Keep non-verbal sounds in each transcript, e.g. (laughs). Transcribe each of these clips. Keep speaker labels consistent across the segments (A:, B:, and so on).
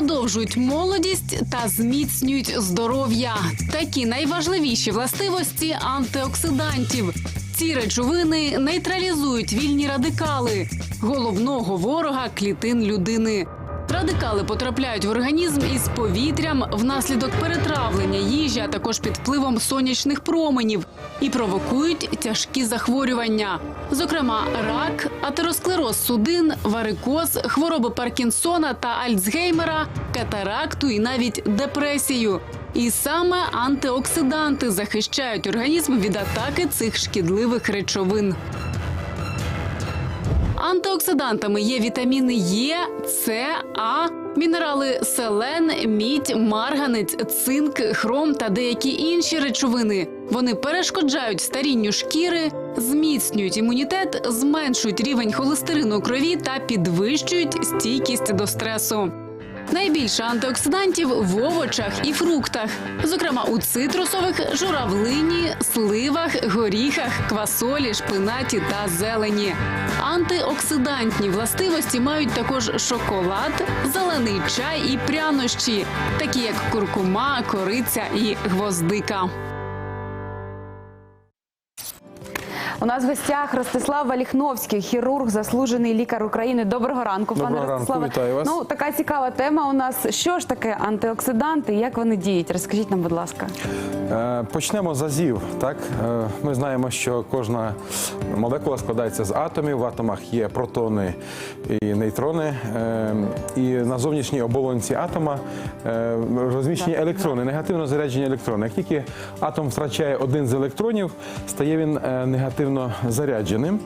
A: подовжують молодість та зміцнюють здоров'я. Такі найважливіші властивості антиоксидантів. Ці речовини нейтралізують вільні радикали, головного ворога клітин людини. Радикали потрапляють в організм із повітрям внаслідок перетравлення їжі, а також під впливом сонячних променів і провокують тяжкі захворювання, зокрема рак, атеросклероз судин, варикоз, хвороби Паркінсона та Альцгеймера, катаракту і навіть депресію. І саме антиоксиданти захищають організм від атаки цих шкідливих речовин. Антиоксидантами є вітаміни Е, С, А, мінерали селен, мідь, марганець, цинк, хром та деякі інші речовини. Вони перешкоджають старінню шкіри, зміцнюють імунітет, зменшують рівень холестерину крові та підвищують стійкість до стресу. Найбільше антиоксидантів в овочах і фруктах, зокрема у цитрусових, журавлині, сливах, горіхах, квасолі, шпинаті та зелені. Антиоксидантні властивості мають також шоколад, зелений чай і прянощі, такі як куркума, кориця і гвоздика.
B: У нас в гостях Ростислав Валіхновський, хірург, заслужений лікар України. Доброго ранку, пане
C: Доброго ранку,
B: Ростиславе.
C: вітаю вас.
B: Ну така цікава тема. У нас що ж таке антиоксиданти? Як вони діють? Розкажіть нам, будь ласка.
C: Е, Почнемо з азів. Так Е, ми знаємо, що кожна молекула складається з атомів. В атомах є протони і нейтрони. Е, І на зовнішній оболонці атома розміщені електрони, негативно заряджені електрони. Як тільки атом втрачає один з електронів, стає він е, негативно зарядженим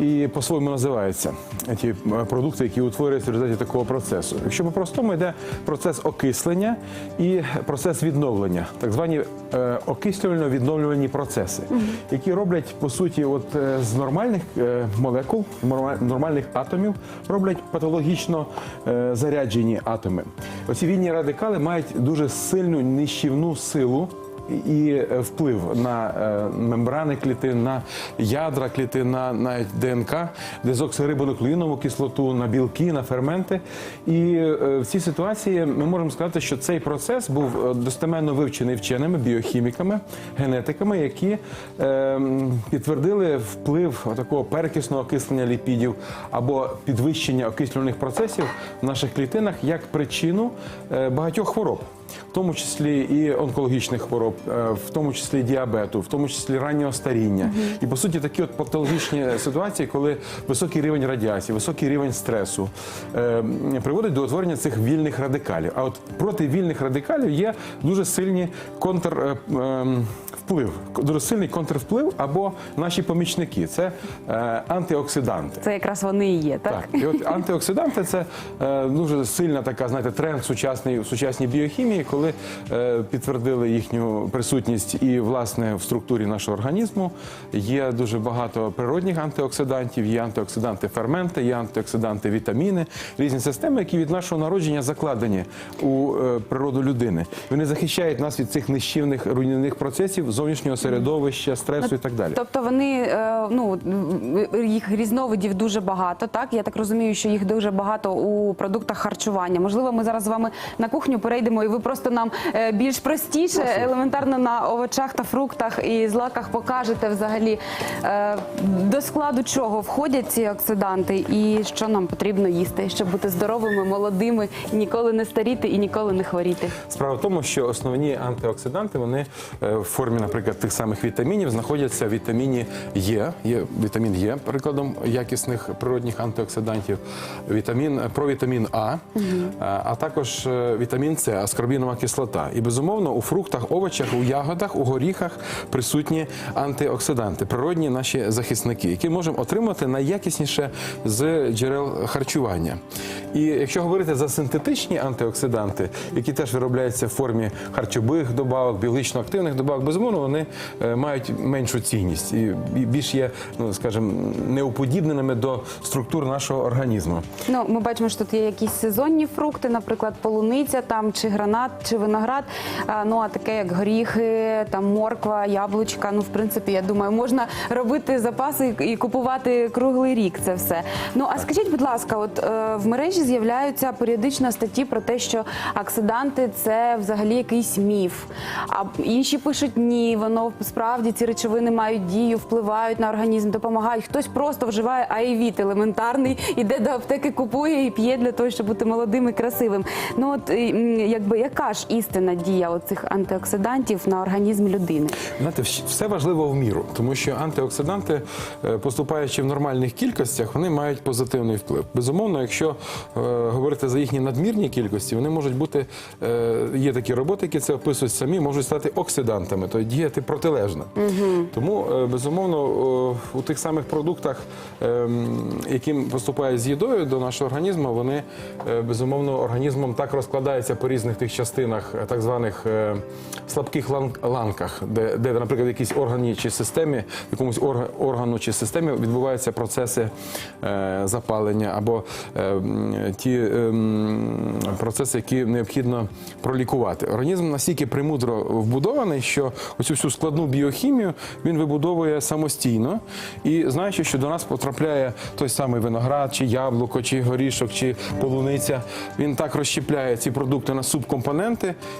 C: і по-своєму називаються ті е, продукти, які утворюються в результаті такого процесу. Якщо по-простому йде процес окислення і процес відновлення, так звані е, окислювально-відновлювальні процеси, які роблять по суті, от е, з нормальних молекул, нормальних атомів, роблять патологічно заряджені атоми. Оці вільні радикали мають дуже сильну нищівну силу і е, вплив на е, мембрани клітин, на ядра клітин, на навіть ДНК, дезоксирибонуклеїнову кислоту, на білки, на ферменти. І е, в цій ситуації ми можемо сказати, що цей процес був достеменно вивчений вченими, біохіміками, генетиками, які підтвердили вплив такого перекисного окислення ліпідів або підвищення окислювальних процесів в наших клітинах як причину багатьох хвороб в тому числі і онкологічних хвороб, е, в тому числі діабету, в тому числі раннього старіння. І по суті такі от патологічні ситуації, коли високий рівень радіації, високий рівень стресу е, приводить до утворення цих вільних радикалів. А от проти вільних радикалів є дуже сильні контр. е, Вплив, дуже сильний контрвплив або наші помічники це е, антиоксиданти.
B: Це якраз вони і є, так?
C: Так, і от антиоксиданти це е, дуже сильна така, знаєте, тренд сучасний в сучасній біохімії, коли е, підтвердили їхню присутність і власне в структурі нашого організму є дуже багато природних антиоксидантів, є антиоксиданти ферменти, є антиоксиданти вітаміни, різні системи, які від нашого народження закладені у е, природу людини. Вони захищають нас від цих нищівних руйнівних процесів, зовнішнього середовища, стресу і так далі.
B: Тобто вони е, ну їх різновидів дуже багато. Так я так розумію, що їх дуже багато у продуктах харчування. Можливо, ми зараз з вами на кухню перейдемо, і ви просто нам е, більш простіше, елементарно на овочах та фруктах і злаках покажете взагалі е, до складу чого входять ці оксиданти, і що нам потрібно їсти, щоб бути здоровими, молодими, ніколи не старіти і ніколи не хворіти.
C: Справа в тому, що основні антиоксиданти вони е, в формі, наприклад, тих самих вітамінів знаходяться в вітаміні Е. Є вітамін Е, прикладом якісних природних антиоксидантів, вітамін провітамін А, е, а також вітамін С, аскорбінова кислота. І безумовно у фруктах, овочах, у ягодах, у горіхах присутні антиоксиданти, природні наші захисники, які можемо отримати найякісніше з джерел харчування. І якщо говорити за синтетичні антиоксиданти, які теж виробляються в формі харчових добавок, біологічно активних добавок, безумовно, вони е, мають меншу цінність і більш є, ну скажімо, неуподібненими до структур нашого організму.
B: Ну, ми бачимо, що тут є якісь сезонні фрукти, наприклад, полуниця там чи гранат. Гранат чи виноград. Ну а таке як горіхи, там морква, яблучка. Ну, в принципі, я думаю, можна робити запаси і купувати круглий рік. Це все. Ну а скажіть, будь ласка, от е, в мережі з'являються періодично статті про те, що оксиданти це взагалі якийсь міф. А інші пишуть ні, воно справді ці речовини мають дію, впливають на організм, допомагають. Хтось просто вживає аєвіт елементарний, іде до аптеки, купує і п'є для того, щоб бути молодим і красивим. Ну от е, якби яка ж істинна дія оцих антиоксидантів на організм людини?
C: Знаєте, все важливо в міру, тому що антиоксиданти, е, поступаючи в нормальних кількостях, вони мають позитивний вплив. Безумовно, якщо е, говорити за їхні надмірні кількості, вони можуть бути е, є такі роботи, які це описують самі, можуть стати оксидантами, тобто діяти протилежно. Тому е, безумовно о, у тих самих продуктах, ем, які поступають з їдою до нашого організму, вони е, безумовно організмом так розкладаються по різних тих частинах, е, так званих е, слабких ланках, де, наприклад, в якійсь органі чи системі, в якомусь органу чи системі відбуваються процеси е, запалення або ті процеси, які необхідно пролікувати. Організм настільки премудро вбудований, що оцю всю складну біохімію він вибудовує самостійно і знаючи, що до нас потрапляє той самий виноград, чи яблуко, чи горішок, чи полуниця, він так розщепляє ці продукти на субкомпоненти,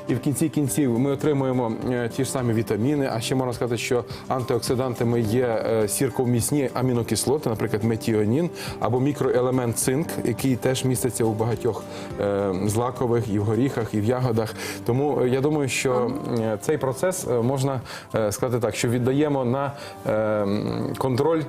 C: і в кінці кінців ми отримуємо е, ті ж самі вітаміни. А ще можна сказати, що антиоксидантами є е, сірковмісні амінокислоти, наприклад, метіонін або мікроелемент цинк, який теж міститься у багатьох е, злакових і в горіхах, і в ягодах. Тому я думаю, що цей процес можна сказати так, що віддаємо на контроль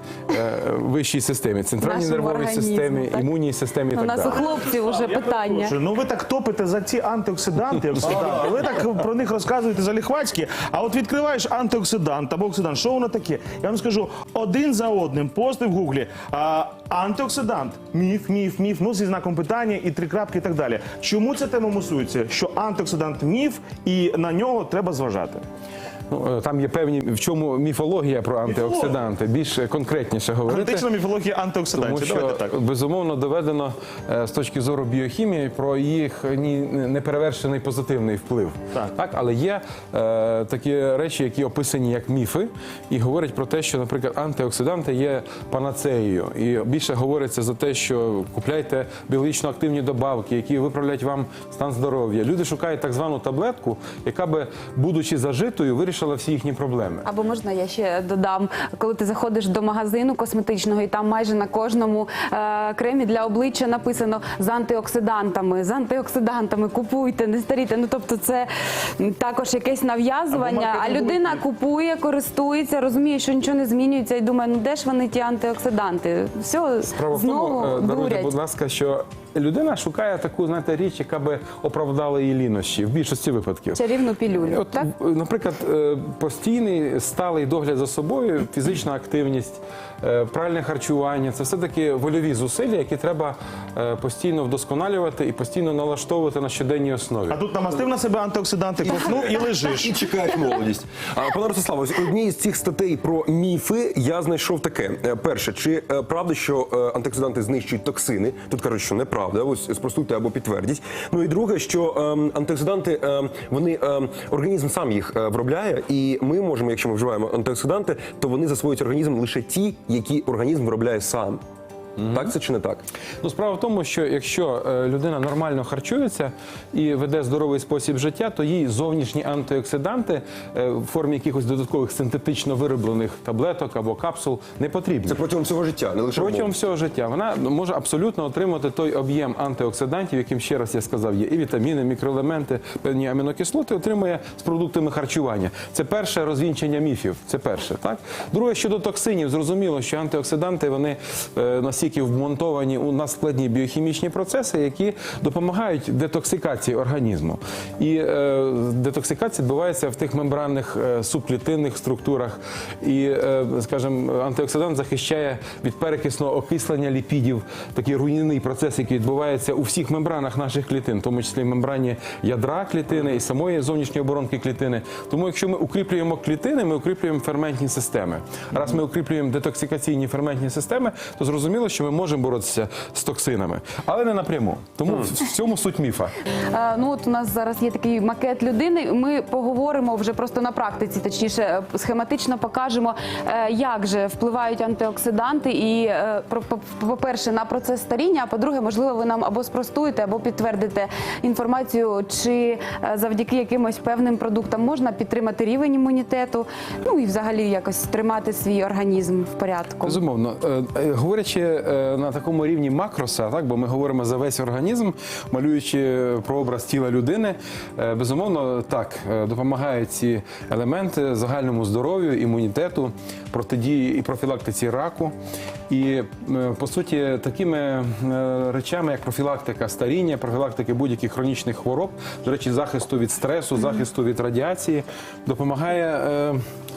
C: вищій системі, центральній нервовій системі, імунній системі. і
B: У нас у хлопців вже питання.
D: Ну ви так топите за ці антиоксиданти, оксиданти. (laughs) Ви так про них розказуєте заліхватськи. А от відкриваєш антиоксидант або оксидант, що воно таке? Я вам скажу один за одним. Пости в гуглі. А, антиоксидант, міф, міф, міф, ну зі знаком питання і три крапки і так далі. Чому ця тема мусується? Що антиоксидант міф, і на нього треба зважати.
C: Ну, е, там є певні в чому міфологія про антиоксиданти, більш е, конкретніше говорити.
D: Антична міфологія
C: Тому
D: антиоксидантів.
C: що
D: так.
C: безумовно доведено е, з точки зору біохімії про їх неперевершений позитивний вплив.
D: Так.
C: але є е, такі речі, які описані як міфи, і говорять про те, що, наприклад, антиоксиданти є панацеєю. І більше говориться за те, що купляйте біологічно активні добавки, які виправлять вам стан здоров'я. Люди шукають так звану таблетку, яка би, будучи зажитою, вирішила всі їхні проблеми.
B: Або можна я ще додам, коли ти заходиш до магазину косметичного, і там майже на кожному е, кремі для обличчя написано з антиоксидантами, з антиоксидантами, купуйте, не старійте. Ну тобто, це також якесь нав'язування. А людина купує, користується, розуміє, що нічого не змінюється, і думає, ну де ж вони ті антиоксиданти? Все
C: Справа
B: знову
C: тому, е, даруйте, будь ласка, що людина шукає таку, знаєте, річ, яка би оправдала її лінощі в більшості випадків.
B: Чарівну пілюлю.
C: От,
B: так?
C: наприклад, е, постійний сталий догляд за собою, фізична активність, е, правильне харчування це все таки вольові зусилля, які треба е, постійно вдосконалювати і постійно налаштовувати на щоденній основі.
D: А тут намастив на себе антиоксиданти, ковтнув і лежиш.
E: І чекають молодість. Пане Ростиславе, у одній з цих статей про міфи я знайшов таке. Е, Перше, чи е, правда, що е, антиоксиданти знищують токсини? Тут кажуть, що неправда. Ось спростуйте або підтвердіть. Ну і друге, що ем, антиоксиданти ем, вони ем, організм сам їх е, виробляє, і ми можемо, якщо ми вживаємо антиоксиданти, то вони засвоюють організм лише ті, які організм виробляє сам. Так це чи не так?
C: Ну, справа в тому, що якщо е, людина нормально харчується і веде здоровий спосіб життя, то їй зовнішні антиоксиданти е, в формі якихось додаткових синтетично вироблених таблеток або капсул не потрібні.
E: Це протягом всього життя, не лише
C: Протягом всього життя вона може абсолютно отримати той об'єм антиоксидантів, яким ще раз я сказав, є і вітаміни, мікроелементи, певні амінокислоти отримує з продуктами харчування. Це перше розвінчення міфів. Це перше, так друге щодо токсинів, зрозуміло, що антиоксиданти вони е, настільки вмонтовані у нас складні біохімічні процеси, які допомагають детоксикації організму. І е, детоксикація відбувається в тих мембранних е, субклітинних структурах. І, е, скажімо, антиоксидант захищає від перекисного окислення ліпідів, такий руйнівний процес, який відбувається у всіх мембранах наших клітин, в тому числі в мембрані ядра клітини і самої зовнішньої оборонки клітини. Тому, якщо ми укріплюємо клітини, ми укріплюємо ферментні системи. Раз ми укріплюємо детоксикаційні ферментні системи, то зрозуміло, що ми можемо боротися з токсинами, але не напряму. Тому в- в цьому суть міфа.
B: Ну от у нас зараз є такий макет людини. Ми поговоримо вже просто на практиці, точніше, е, схематично покажемо, е, як же впливають антиоксиданти. І е, про- по- по-перше, на процес старіння. А по-друге, можливо, ви нам або спростуєте, або підтвердите інформацію, чи завдяки якимось певним продуктам можна підтримати рівень імунітету, ну і взагалі якось тримати свій організм в порядку.
C: Безумовно, говорячи на такому рівні макроса, так бо ми говоримо за весь організм, малюючи прообраз тіла людини, е, безумовно, так е, допомагають ці елементи загальному здоров'ю, імунітету, протидії і профілактиці раку. І е, по суті, такими е, речами, як профілактика старіння, профілактики будь-яких хронічних хвороб, до речі, захисту від стресу, захисту від радіації, допомагає,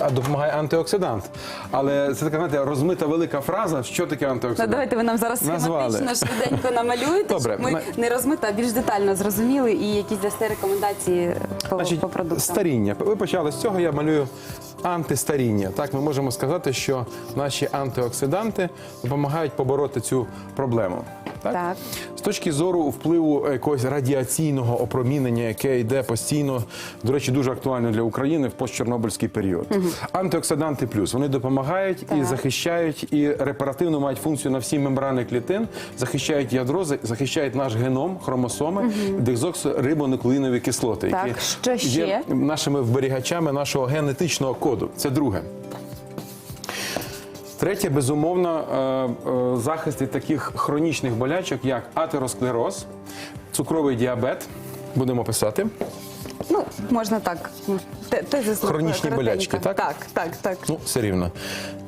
C: е, допомагає антиоксидант. Але це така знаєте, розмита велика фраза. Що таке антиоксидант?
B: Давайте ви нам зараз
C: Назвали.
B: схематично швиденько намалюєте,
C: Добре,
B: щоб ми
C: на-
B: не розмито, а більш детально зрозуміли і якісь дасте рекомендації по,
C: Значить,
B: по продуктам.
C: старіння. Ви почали з цього. Я малюю антистаріння. Так, ми можемо сказати, що наші антиоксиданти допомагають побороти цю проблему. Так?
B: Так.
C: З точки зору впливу якогось радіаційного опромінення, яке йде постійно, до речі, дуже актуально для України в постчорнобильський період. Антиоксиданти плюс вони допомагають і захищають, і репаративно мають функцію на всі мембрани клітин, захищають ядро, захищають наш геном, хромосоми, дезоксирибонуклеїнові кислоти,
B: Так,
C: які
B: що
C: є нашими вберігачами нашого генетичного коду. Це друге. Третє, безумовно, е, е, захист від таких хронічних болячок, як атеросклероз, цукровий діабет. Будемо писати.
B: Ну, можна так.
C: Хронічні болячки, так?
B: Так, так, так.
C: Ну, все рівно.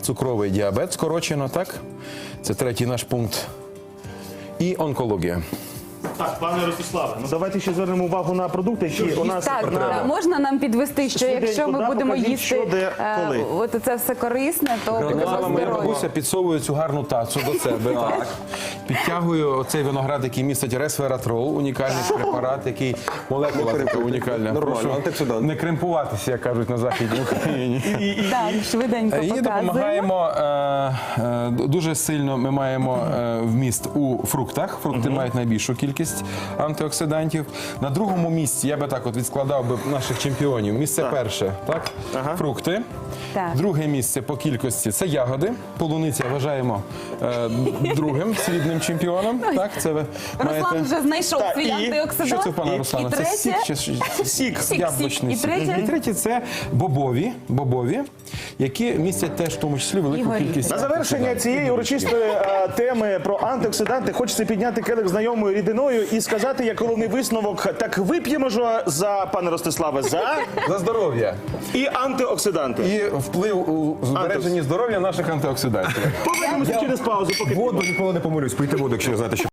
C: Цукровий діабет скорочено, так? Це третій наш пункт. І онкологія.
D: Так, пане Ростиславе, ну давайте ще звернемо увагу на продукти, які у нас
B: Так,
D: на-
B: да, можна нам підвести, що
D: Швиденько,
B: якщо ми
D: да,
B: будемо
D: покажіть,
B: їсти
D: що, де,
B: е,
D: коли.
B: от це все корисне, то буде
C: Казала моя
B: здоров'я.
C: бабуся, підсовую цю гарну тацу до себе. так. Підтягую оцей виноград, який містить ресвератрол, унікальний препарат, який молекула така унікальна.
E: Нормально,
C: Прошу
E: антиоксидант.
C: Не кремпуватися, як кажуть на західній Україні.
B: Так, швиденько
C: І
B: показуємо.
C: допомагаємо е, е, дуже сильно. Ми маємо е, вміст у фруктах. Фрукти мають найбільшу кількість антиоксидантів. На другому місці я би так от відскладав би наших чемпіонів. Місце перше, так?
D: Ага.
C: Фрукти.
B: Так.
C: Друге місце по кількості це ягоди. Полуниця вважаємо е, другим срібним чемпіоном. Так, це ви
B: Руслан
C: маєте.
B: вже знайшов
D: Так,
B: свій
D: і-
B: антиоксидант.
C: Що це, пане
B: І-
C: Руслане?
B: І
C: Це
B: третє,
C: сік чи що?
D: Сік.
B: Сік,
C: Яблучний
B: сік. І
C: сік.
B: третє?
C: І третє це бобові, бобові, які містять теж в тому числі велику
B: Ігор,
C: кількість.
D: На завершення цієї урочистої е, теми про антиоксиданти хочеться підняти келих знайомою рідиною і сказати, як головний висновок, так вип'ємо ж за пане Ростиславе за
C: За здоров'я
D: і антиоксиданти.
C: і вплив у збереженні здоров'я наших антиоксидантів.
D: Повернемося через паузу, поки
E: Воду ніколи не помилюсь. Пийте воду, якщо не знаєте, що